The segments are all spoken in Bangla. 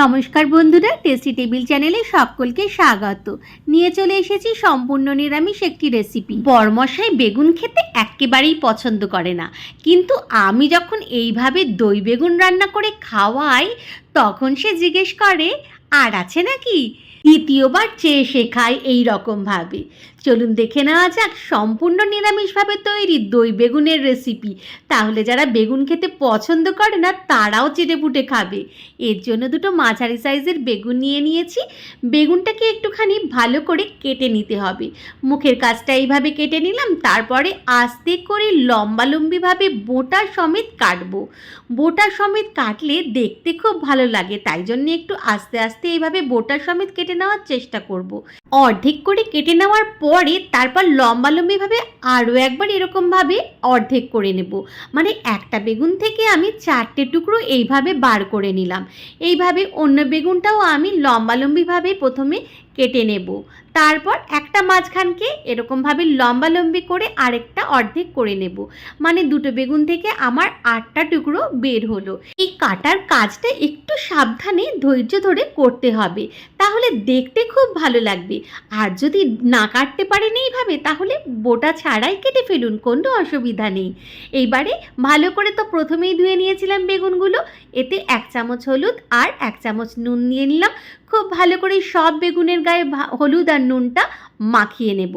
নমস্কার বন্ধুরা টেস্টি টেবিল চ্যানেলে সকলকে স্বাগত। নিয়ে চলে এসেছি সম্পূর্ণ নিরামিষ একটি রেসিপি বরমশাই বেগুন খেতে একেবারেই পছন্দ করে না। কিন্তু আমি যখন এইভাবে দই বেগুন রান্না করে খাওয়াই, তখন সে জিজ্ঞেস করে, আর আছে নাকি? দ্বিতীয়বার চেয়ে শেখায় এই রকমভাবে চলুন দেখে নেওয়া যাক সম্পূর্ণ নিরামিষভাবে তৈরি দই বেগুনের রেসিপি তাহলে যারা বেগুন খেতে পছন্দ করে না, তারাও চেটে পুটে খাবে। এর জন্য দুটো মাঝারি সাইজের বেগুন নিয়ে নিয়েছি। বেগুনটাকে একটুখানি ভালো করে কেটে নিতে হবে। মুখের কাজটা এইভাবে কেটে নিলাম, তারপরে আস্তে করে লম্বালম্বিভাবে বোটা সমেত কাটবো। বোটা সমেত কাটলে দেখতে খুব ভালো লাগে, তাই জন্য একটু আস্তে আস্তে এইভাবে বোটা সমেত কেটে নেওয়ার চেষ্টা করব। অর্ধেক করে কেটে নেওয়ার পরে তারপর লম্বালম্বিভাবে আরও একবার এরকমভাবে অর্ধেক করে নেব মানে একটা বেগুন থেকে আমি চারটে টুকরো এইভাবে বার করে নিলাম এইভাবে অন্য বেগুনটাও আমি লম্বালম্বিভাবে প্রথমে কেটে নেব। তারপর একটা মাঝখানকে এরকমভাবে লম্বালম্বি করে আরেকটা অর্ধেক করে নেব। মানে দুটো বেগুন থেকে আমার আটটা টুকরো বের হলো। এই কাটার কাজটা একটু সাবধানে ধৈর্য ধরে করতে হবে। তাহলে দেখতে খুব ভালো লাগবে। আর যদি না কাটতে পারেন এইভাবে, তাহলে বোটা ছাড়াই কেটে ফেলুন, কোনো অসুবিধা নেই। এইবারে ভালো করে তো প্রথমেই ধুয়ে নিয়েছিলাম বেগুনগুলো। এতে এক চামচ হলুদ আর এক চামচ নুন নিয়ে নিলাম। খুব ভালো করে সব বেগুনের গায়ে হলুদ আর নুনটা মাখিয়ে নেব।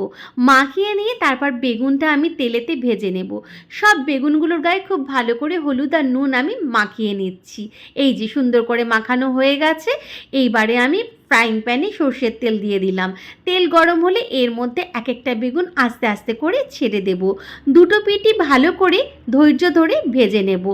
মাখিয়ে নিয়ে তারপর বেগুনটা আমি তেলেতে ভেজে নেব। সব বেগুনগুলোর গায়ে খুব ভালো করে হলুদ আর নুন আমি মাখিয়ে নিচ্ছি। এই যে সুন্দর করে মাখানো হয়ে গেছে। এইবারে আমি ফ্রাইং প্যানে সর্ষের তেল দিয়ে দিলাম। তেল গরম হলে এর মধ্যে এক একটা বেগুন আস্তে আস্তে করে ছেড়ে দেব। দুটো পিঠই ভালো করে ধৈর্য ধরে ভেজে নেব।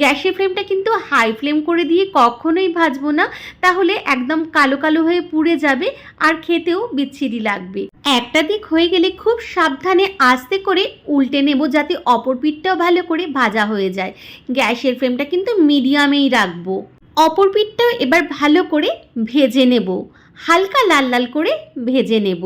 গ্যাসের ফ্লেমটা কিন্তু হাই ফ্লেম করে দিয়ে কখনোই ভাজবো না। তাহলে একদম কালো কালো হয়ে পুড়ে যাবে আর খেতেও বিচ্ছিরি লাগবে। একটা দিক হয়ে গেলে খুব সাবধানে আস্তে করে উল্টে নেব যাতে অপর পিঠটাও ভালো করে ভাজা হয়ে যায়। গ্যাসের ফ্লেমটা কিন্তু মিডিয়ামেই রাখব। অপর পিঠটাও এবার ভালো করে ভেজে নেব। হালকা লাল লাল করে ভেজে নেব।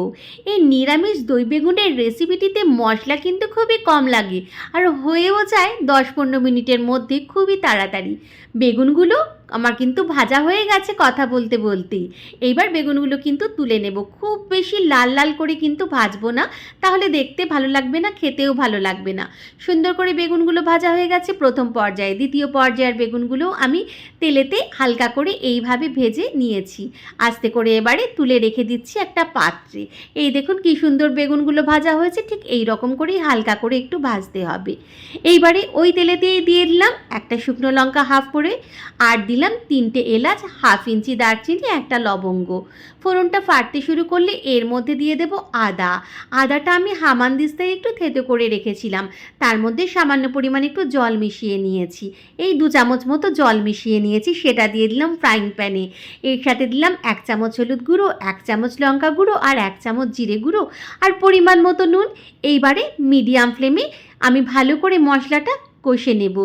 এই নিরামিষ দই বেগুনের রেসিপিটিতে মশলা কিন্তু খুবই কম লাগে আর হয়েও যায় দশ পনেরো মিনিটের মধ্যে খুবই তাড়াতাড়ি। বেগুনগুলো আমার কিন্তু ভাজা হয়ে গেছে কথা বলতে বলতেই। এইবার বেগুনগুলো কিন্তু তুলে নেব। খুব বেশি লাল লাল করে কিন্তু ভাজবো না। তাহলে দেখতে ভালো লাগবে না, খেতেও ভালো লাগবে না। সুন্দর করে বেগুনগুলো ভাজা হয়ে গেছে প্রথম পর্যায়ে। দ্বিতীয় পর্যায়ের বেগুনগুলো আমি তেলেতে হালকা করে এইভাবে ভেজে নিয়েছি। আস্তে করে এবারে তুলে রেখে দিচ্ছি একটা পাত্রে। এই দেখুন কি সুন্দর বেগুনগুলো ভাজা হয়েছে, ঠিক এই রকম করেই হালকা করে একটু ভাজতে হবে। এইবারে ওই তেলেতেই দিয়ে দিলাম একটা শুকনো লঙ্কা হাফ করে। আর দিলাম তিনটে এলাচ, হাফ ইঞ্চি দারচিনি, একটা লবঙ্গ। ফোড়নটা ফাটতে শুরু করলে এর মধ্যে দিয়ে দেব আদা। আদাটা আমি হামানদিস্তায় একটু থেতো করে রেখেছিলাম। তার মধ্যে সামান্য পরিমাণে একটু জল মিশিয়ে নিয়েছি। এই দু চামচ মতো জল মিশিয়ে নিয়েছি, সেটা দিয়ে দিলাম ফ্রাইং প্যানে এর সাথে দিলাম এক চামচ হলুদ গুঁড়ো, এক চামচ লঙ্কা গুঁড়ো আর এক চামচ জিরে গুঁড়ো। আর পরিমাণ মতো নুন। এইবারে মিডিয়াম ফ্লেমে আমি ভালো করে মশলাটা কষে নেব।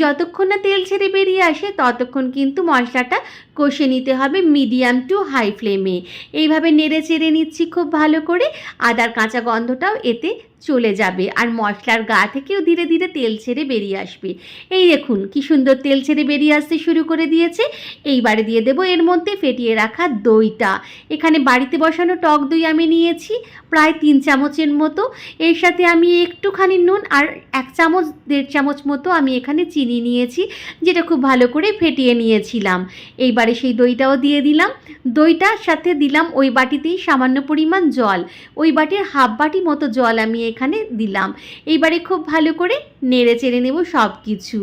যতক্ষণ না তেল ছেড়ে বেরিয়ে আসে, ততক্ষণ কিন্তু মশলাটা কষে নিতে হবে মিডিয়াম টু হাই ফ্লেমে। এইভাবে নেড়ে চেড়ে নিচ্ছি খুব ভালো করে। আদার কাঁচা গন্ধটাও এতে চলে যাবে আর মশলার গা থেকেও ধীরে ধীরে তেল ছেড়ে বেরিয়ে আসবে। এই দেখুন, কি সুন্দর তেল ছেড়ে বেরিয়ে আসতে শুরু করে দিয়েছে। এইবারে দিয়ে দেবো এর মধ্যে ফেটিয়ে রাখা দইটা। এখানে বাড়িতে বসানো টক দই আমি নিয়েছি, প্রায় তিন চামচের মতো। এর সাথে আমি একটুখানি নুন আর এক চামচ, দেড় চামচ মতো আমি এখানে চিনি নিয়েছি, যেটা খুব ভালো করে ফেটিয়ে নিয়েছিলাম। এইবারে সেই দইটাও দিয়ে দিলাম। দইটার সাথে দিলাম ওই বাটিতেই সামান্য পরিমাণ জল। ওই বাটির হাফ বাটি মতো জল আমি এখানে দিলাম। এইবারে খুব ভালো করে নেড়ে চেড়ে নেব সব কিছু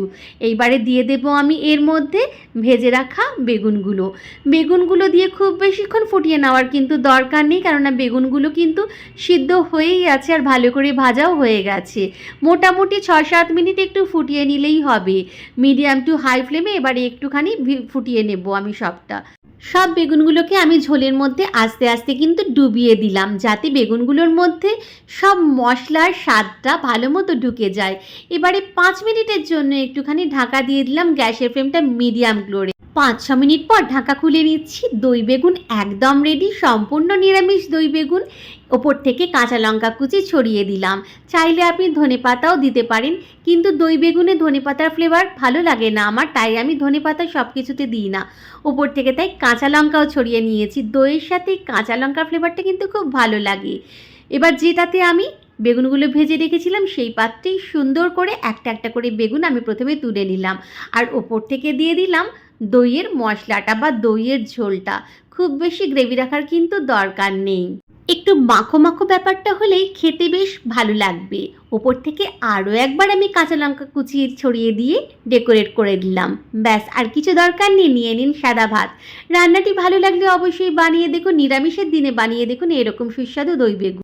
এইবারে দিয়ে দেব আমি এর মধ্যে ভেজে রাখা বেগুনগুলো। বেগুনগুলো দিয়ে খুব বেশিক্ষণ ফুটিয়ে নেওয়ার কিন্তু দরকার নেই, কেননা বেগুনগুলো কিন্তু সিদ্ধ হয়েই আছে আর ভালো করে ভাজাও হয়ে গেছে। মোটামুটি ছ সাত মিনিট একটু ফুটিয়ে নিলেই হবে। মিডিয়াম টু হাই ফ্লেমে এবারে একটুখানি ফুটিয়ে নেব আমি সবটা। সব বেগুনগুলোকে আমি ঝোলের মধ্যে আস্তে আস্তে কিন্তু ডুবিয়ে দিলাম যাতে বেগুনগুলোর মধ্যে সব মশলার স্বাদটা ভালো মতো ঢুকে যায়। এবারে পাঁচ মিনিটের জন্য একটুখানি ঢাকা দিয়ে দিলাম গ্যাসের ফ্লেমটা মিডিয়াম গ্লোরে পাঁচ ছ মিনিট পর ঢাকা খুলে নিচ্ছি দই বেগুন একদম রেডি সম্পূর্ণ নিরামিষ দই বেগুন। ওপর থেকে কাঁচা লঙ্কা কুচি ছড়িয়ে দিলাম। চাইলে আপনি ধনে পাতাও দিতে পারেন, কিন্তু দই বেগুনে ধনে পাতার ফ্লেভার ভালো লাগে না আমার, তাই আমি ধনে পাতা সব কিছুতে দিই না। ওপর থেকে তাই কাঁচা লঙ্কাও ছড়িয়ে নিয়েছি। দইয়ের সাথে কাঁচা লঙ্কার ফ্লেভারটা কিন্তু খুব ভালো লাগে। এবার যেটাতে আমি বেগুনগুলো ভেজে রেখেছিলাম, সেই পাত্রেই সুন্দর করে একটা একটা করে বেগুন আমি প্রথমে তুলে নিলাম। আর ওপর থেকে দিয়ে দিলাম দইয়ের মশলাটা বা দইয়ের ঝোলটা। খুব বেশি গ্রেভি রাখার কিন্তু দরকার নেই। একটু মাখো মাখো ব্যাপারটা হলেই খেতে বেশ ভালো লাগবে। ওপর থেকে আরও একবার আমি কাঁচা লঙ্কা কুচিয়ে ছড়িয়ে দিয়ে ডেকোরেট করে দিলাম। ব্যাস, আর কিছু দরকার নেই, নিয়ে নিন সাদা ভাত। রান্নাটি ভালো লাগলে অবশ্যই বানিয়ে দেখুন, নিরামিষের দিনে বানিয়ে দেখুন, এরকম সুস্বাদু দই বেগুন।